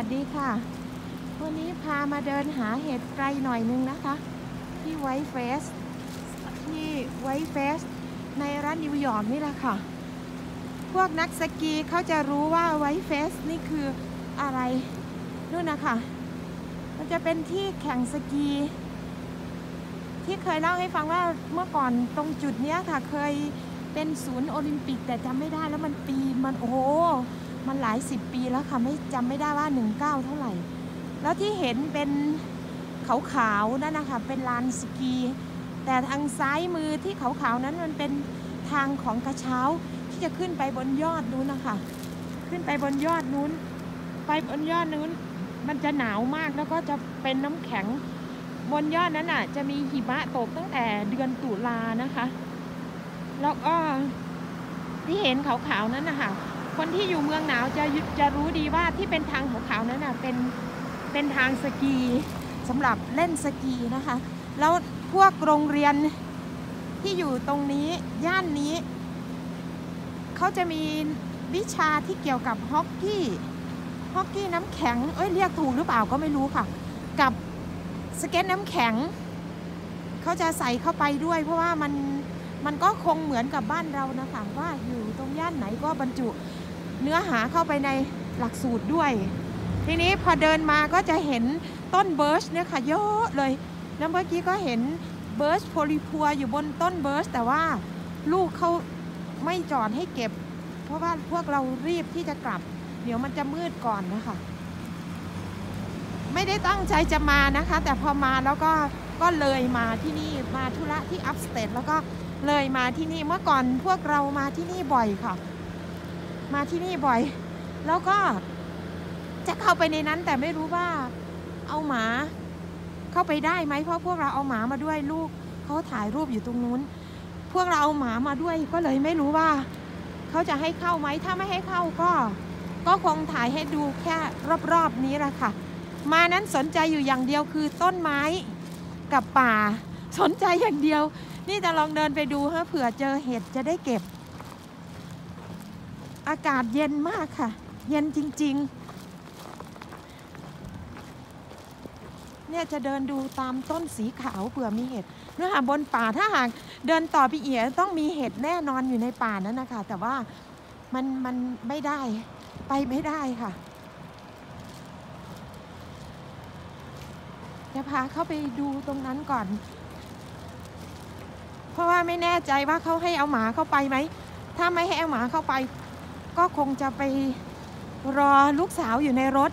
วัสดีค่ะ วันนี้พามาเดินหาเห็ดไกลหน่อยนึงนะคะ ที่ไวท์เฟสที่ไวท์เฟสในรัฐนิวยอร์กนี่แหละค่ะ พวกนักสกีเขาจะรู้ว่าไวท์เฟสนี่คืออะไรนู่นนะคะ มันจะเป็นที่แข่งสกี ที่เคยเล่าให้ฟังว่าเมื่อก่อนตรงจุดนี้ค่ะ เคยเป็นศูนย์โอลิมปิกแต่จำไม่ได้แล้วมันปีมันโอ้ มันหลายสิบปีแล้วค่ะไม่จำไม่ได้ว่า19เท่าไหร่ แล้วที่เห็นเป็นขาวๆนั่นนะคะเป็นลานสกี แต่ทางซ้ายมือที่ขาวๆนั้นมันเป็นทางของกระเช้าที่จะขึ้นไปบนยอดนู้นนะคะ ขึ้นไปบนยอดนู้น ไปบนยอดนู้น มันจะหนาวมากแล้วก็จะเป็นน้ำแข็ง บนยอดนั้นอะ จะมีหิมะตกตั้งแต่เดือนตุลานะคะ แล้วก็ที่เห็นขาวๆนั้นนะคะ คนที่อยู่เมืองหนาวจะจะรู้ดีว่าที่เป็นทางขาวๆนั้นอะเป็นเป็นทางสกีสำหรับเล่นสกีนะคะ แล้วพวกโรงเรียนที่อยู่ตรงนี้ย่านนี้ เขาจะมีวิชาที่เกี่ยวกับฮอกกี้ฮอกกี้น้ำแข็ง เอ้ยเรียกถูกหรือเปล่าก็ไม่รู้ค่ะ กับสเก็ตน้ำแข็ง เขาจะใส่เข้าไปด้วย เพราะว่ามันมันก็คงเหมือนกับบ้านเรานะคะว่าอยู่ตรงย่านไหนก็บรรจุ เนื้อหาเข้าไปในหลักสูตรด้วย ทีนี้พอเดินมาก็จะเห็นต้นเบิร์ชเนี่ยค่ะเยอะเลย แล้วเมื่อกี้ก็เห็นเบิร์ชโพลิพัวอยู่บนต้นเบิร์ชแต่ว่าลูกเขาไม่จอดให้เก็บ เพราะว่าพวกเรารีบที่จะกลับ เดี๋ยวมันจะมืดก่อนนะคะ ไม่ได้ตั้งใจจะมานะคะ แต่พอมาแล้วก็ก็เลยมาที่นี่มาธุระที่อัพสเตทแล้วก็เลยมาที่นี่เมื่อก่อนพวกเรามาที่นี่บ่อยค่ะ มาที่นี่บ่อย แล้วก็จะเข้าไปในนั้นแต่ไม่รู้ว่าเอาหมาเข้าไปได้ไหมเพราะพวกเราเอาหมามาด้วยลูกเขาถ่ายรูปอยู่ตรงนู้น พวกเราเอาหมามาด้วยก็เลยไม่รู้ว่าเขาจะให้เข้าไหมถ้าไม่ให้เข้าก็ ก็คงถ่ายให้ดูแค่รอบๆนี้แหละค่ะ มานั้นสนใจอยู่อย่างเดียวคือต้นไม้กับป่า สนใจอย่างเดียว นี่จะลองเดินไปดูฮะเผื่อเจอเห็ดจะได้เก็บ อากาศเย็นมากค่ะ เย็นจริง ๆ เนี่ยจะเดินดูตามต้นสีขาวเผื่อมีเห็ดเนื้อหาบนป่าถ้าหากเดินต่อไปเอียต้องมีเห็ดแน่นอนอยู่ในป่านั้นนะคะ แต่ว่ามันมันไม่ได้ไปไม่ได้ค่ะ จะพาเข้าไปดูตรงนั้นก่อน เพราะว่าไม่แน่ใจว่าเขาให้เอาหมาเข้าไปไหม ถ้าไม่ให้เอาหมาเข้าไป ก็คงจะไปรอลูกสาวอยู่ในรถ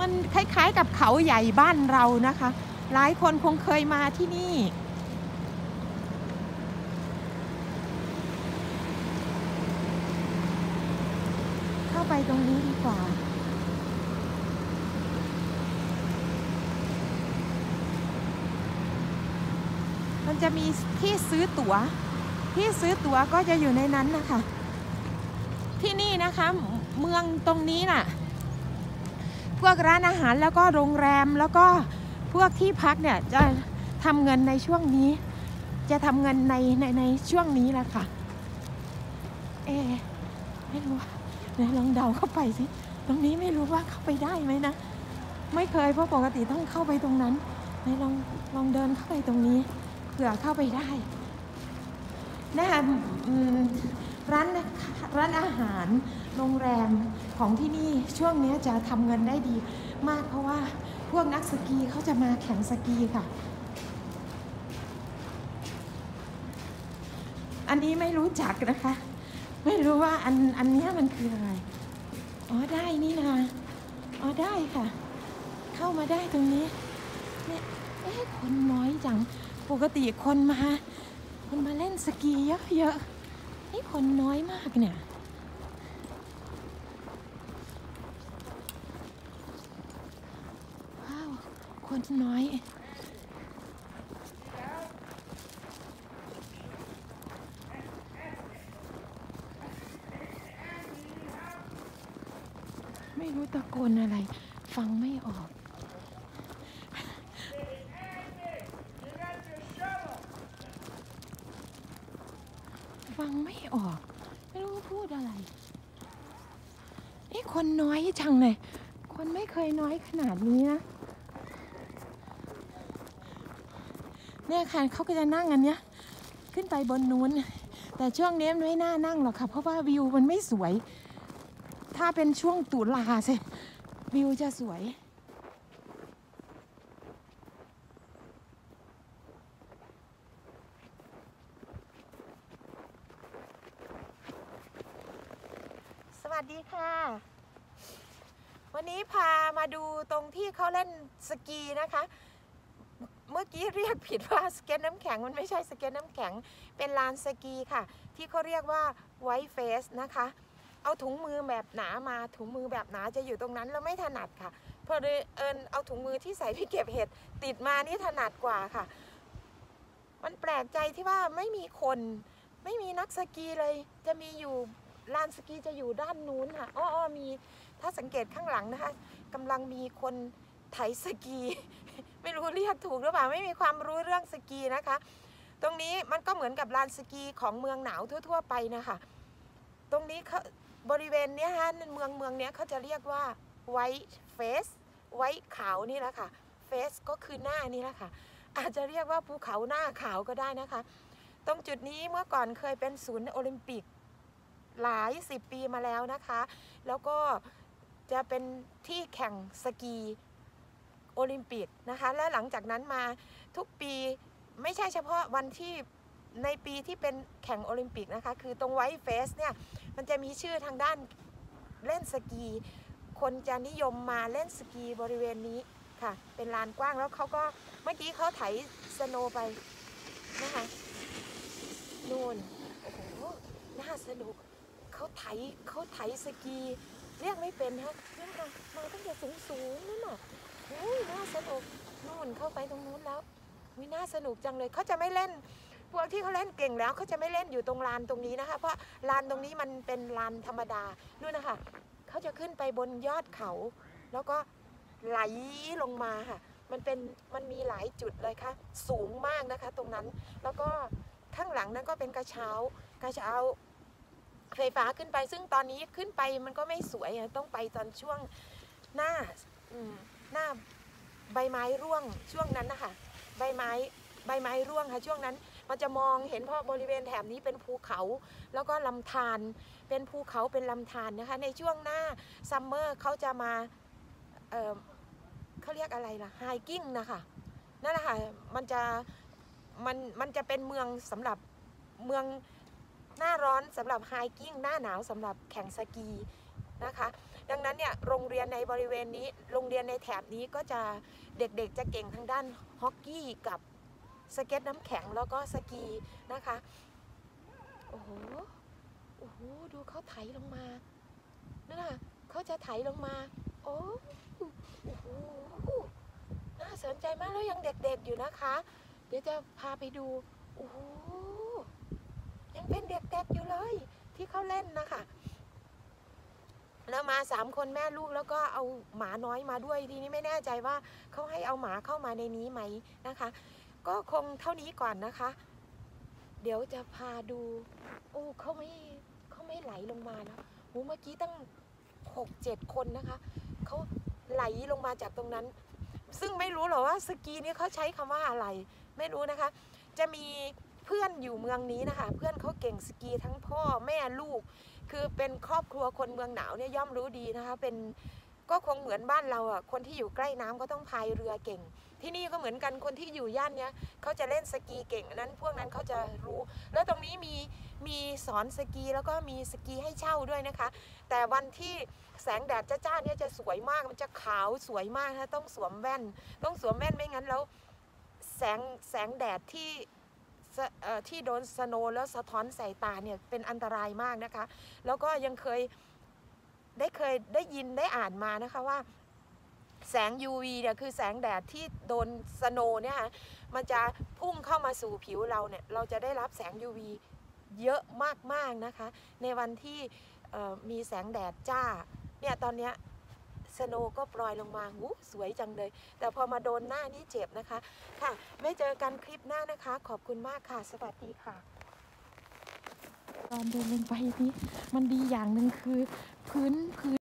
มันคล้ายๆกับเขาใหญ่บ้านเรานะคะ หลายคนคงเคยมาที่นี่เข้าไปตรงนี้ดีกว่า มันจะมีที่ซื้อตั๋ว ที่ซื้อตั๋วก็จะอยู่ในนั้นนะคะ ที่นี่นะคะเมืองตรงนี้น่ะ พวกร้านอาหารแล้วก็โรงแรมแล้วก็พวกที่พักเนี่ยจะทำเงินในช่วงนี้ จะทำเงินในในในช่วงนี้แหละค่ะ เอไม่รู้ไหนลองเดาเข้าไปสิ ตรงนี้ไม่รู้ว่าเข้าไปได้ไหมนะ ไม่เคยเพราะปกติต้องเข้าไปตรงนั้นไหนลองลองเดินเข้าไปตรงนี้เผื่อเข้าไปได้ นะคะร้านร้านอาหารโรงแรมของที่นี่ช่วงนี้จะทำเงินได้ดีมากเพราะว่าพวกนักสกีเขาจะมาแข่งสกีค่ะ อันนี้ไม่รู้จักนะคะ ไม่รู้ว่าอันอันนี้มันคืออะไร อ๋อได้นี่นะอ๋อได้ค่ะ เข้ามาได้ตรงนี้เนี่ยเอ๊ะคนน้อยจัง ปกติคนมา คนมาเล่นสกีเยอะๆนี่คนน้อยมากเนี่ยว้าวคนน้อยไม่รู้ตะโกนอะไร ฟังไม่ออก ฟังไม่ออกไม่รู้ว่าพูดอะคนน้อยจังเลย คนไม่เคยน้อยขนาดนี้นะเนี่ยค่ะเขาก็จะนั่งอันเนี้ย ขึ้นไปบนนู้น แต่ช่วงนี้มันไม่น่านั่งหรอกค่ะ เพราะว่าวิวมันไม่สวย ถ้าเป็นช่วงตุลาสิวิวจะสวย วัสดีค่ะ วันนี้พามาดูตรงที่เขาเล่นสกีนะคะ เมื่อกี้เรียกผิดว่าสเก็ตน้ำแข็งมันไม่ใช่สเก็ตน้ำแข็ง เป็นลานสกีค่ะ ที่เขาเรียกว่าไวท์เฟสนะคะ เอาถุงมือแบบหนามาถุงมือแบบหนาจะอยู่ตรงนั้นแล้วไม่ถนัดค่ะเพอเลยเอิญเอาถุงมือที่ใส่ไปเก็บเห็ดติดมานี่ถนัดกว่าค่ะ มันแปลกใจที่ว่าไม่มีคนไม่มีนักสกีเลย จะมีอยู่ ลานสกีจะอยู่ด้านนู้นค่ะอ้ออมีถ้าสังเกตข้างหลังนะคะกำลังมีคนไถสกี ไม่รู้เรียกถูกหรือเปล่าไม่มีความรู้เรื่องสกีนะคะ ตรงนี้มันก็เหมือนกับลานสกีของเมืองหนาวทั่ว ๆ ไปนะคะตรงนี้เขาบริเวณเนี้ยฮะเมืองเมืองเนี้ยเขาจะเรียกว่า white face ไว้ขาวนี่แหละค่ะ face ก็คือหน้านี่แหละค่ะอาจจะเรียกว่าภูเขาหน้าขาวก็ได้นะคะ ตรงจุดนี้เมื่อก่อนเคยเป็นศูนย์โอลิมปิก หลายสิบปีมาแล้วนะคะ แล้วก็จะเป็นที่แข่งสกีโอลิมปิกนะคะ และหลังจากนั้นมาทุกปีไม่ใช่เฉพาะวันที่ในปีที่เป็นแข่งโอลิมปิกนะคะ คือตรงไวท์เฟสเนี่ย มันจะมีชื่อทางด้านเล่นสกี คนจะนิยมมาเล่นสกีบริเวณนี้ค่ะ เป็นลานกว้างแล้วเขาก็เมื่อกี้เขาไถสโนไปนะคะ นู่น โอ้โห น่าสนุก เขาไถเขาไถสกี เรียกไม่เป็นฮะนั่นค่ะมาตั้งแต่สูงสูงๆนั่นน่ะโอ้ยน่าสนุกนู่นเข้าไปตรงนู้นแล้ววิน่าสนุกจังเลยเขาจะไม่เล่น พวกที่เขาเล่นเก่งแล้วเขาจะไม่เล่นอยู่ตรงลานตรงนี้นะคะ เพราะลานตรงนี้มันเป็นลานธรรมดานู่นนะคะเขาจะขึ้นไปบนยอดเขา แล้วก็ไหลลงมาค่ะ มันเป็นมันมีหลายจุดเลยค่ะ สูงมากนะคะ ตรงนั้นแล้วก็ข้างหลังนั้นก็เป็นกระเช้ากระเช้า ไฟฟ้าขึ้นไป ซึ่งตอนนี้ขึ้นไปมันก็ไม่สวยต้องไปตอนช่วงหน้าหน้าใบไม้ร่วงช่วงนั้นนะคะใบไม้ใบไม้ร่วงค่ะช่วงนั้น มันจะมองเห็นเพราะบริเวณแถบนี้เป็นภูเขา แล้วก็ลำธารเป็นภูเขาเป็นลำธารนะคะ ในช่วงหน้าซัมเมอร์เขาจะมาเเขาเรียกอะไรล่ะไฮกิ้งนะคะนั่นแหละค่ะมันจะมันมันจะเป็นเมืองสำหรับเมือง หน้าร้อนสำหรับไฮกิ้งหน้าหนาวสำหรับแข่งสกีนะคะ ดังนั้นเนี่ยโรงเรียนในบริเวณนี้ โรงเรียนในแถบนี้ก็จะเด็กๆจะเก่งทางด้านฮอกกี้กับสเก็ตน้ำแข็งแล้วก็สกีนะคะ โอ้โห โอ้โห ดูเขาไถลงมานั่นน่ะเขาจะไถลงมา โอ้โอ้โหน่าสนใจมากแล้วยังเด็กๆอยู่นะคะ เดี๋ยวจะพาไปดู โอ้โห ยังเป็นเด็กๆอยู่เลย ที่เขาเล่นนะคะแล้วมาสามคนแม่ลูกแล้วก็เอาหมาน้อยมาด้วยทีนี้ไม่แน่ใจว่าเขาให้เอาหมาเข้ามาในนี้ไหมนะคะ ก็คงเท่านี้ก่อนนะคะ เดี๋ยวจะพาดูโอ้เขาไม่เขาไม่ไหลลงมานะโอ้เมื่อกี้ตั้งหกเจ็ดคนนะคะเขาไหลลงมาจากตรงนั้น ซึ่งไม่รู้หรอว่าสกีนี้เขาใช้คำว่าอะไร ไม่รู้นะคะ จะมี เพื่อนอยู่เมืองนี้นะคะ เพื่อนเขาเก่งสกีทั้งพ่อแม่ลูก คือเป็นครอบครัวคนเมืองหนาวเนี่ยย่อมรู้ดีนะคะ เป็นก็คงเหมือนบ้านเราอะคนที่อยู่ใกล้น้ำก็ต้องพายเรือเก่ง ที่นี่ก็เหมือนกันคนที่อยู่ย่านเนี้ยเขาจะเล่นสกีเก่งนั้น พวกนั้นเขาจะรู้ แล้วตรงนี้มีมีสอนสกีแล้วก็มีสกีให้เช่าด้วยนะคะ แต่วันที่แสงแดดจ้าๆเนี่ยจะสวยมากมันจะขาวสวยมากนะต้องสวมแว่น ต้องสวมแว่นไม่งั้นแล้วแสงแสงแดดที่ ที่โดนสโนว์แล้วสะท้อนใส่ตาเนี่ยเป็นอันตรายมากนะคะ แล้วก็ยังเคยได้เคยได้ยินได้อ่านมานะคะว่าแสง UV เนี่ยคือแสงแดดที่โดนสโนว์เนี่ยค่ะมันจะพุ่งเข้ามาสู่ผิวเราเนี่ยเราจะได้รับแสง UV เยอะมากๆนะคะ ในวันที่มีแสงแดดจ้าเนี่ยตอนเนี้ย สโนว์ก็ปล่อยลงมาหูสวยจังเลย แต่พอมาโดนหน้านี่เจ็บนะคะ ค่ะ ไม่เจอกันคลิปหน้านะคะ ขอบคุณมากค่ะ สวัสดีค่ะตอนเดินลงไปนี่มันดีอย่างหนึ่งคือพื้นพื้น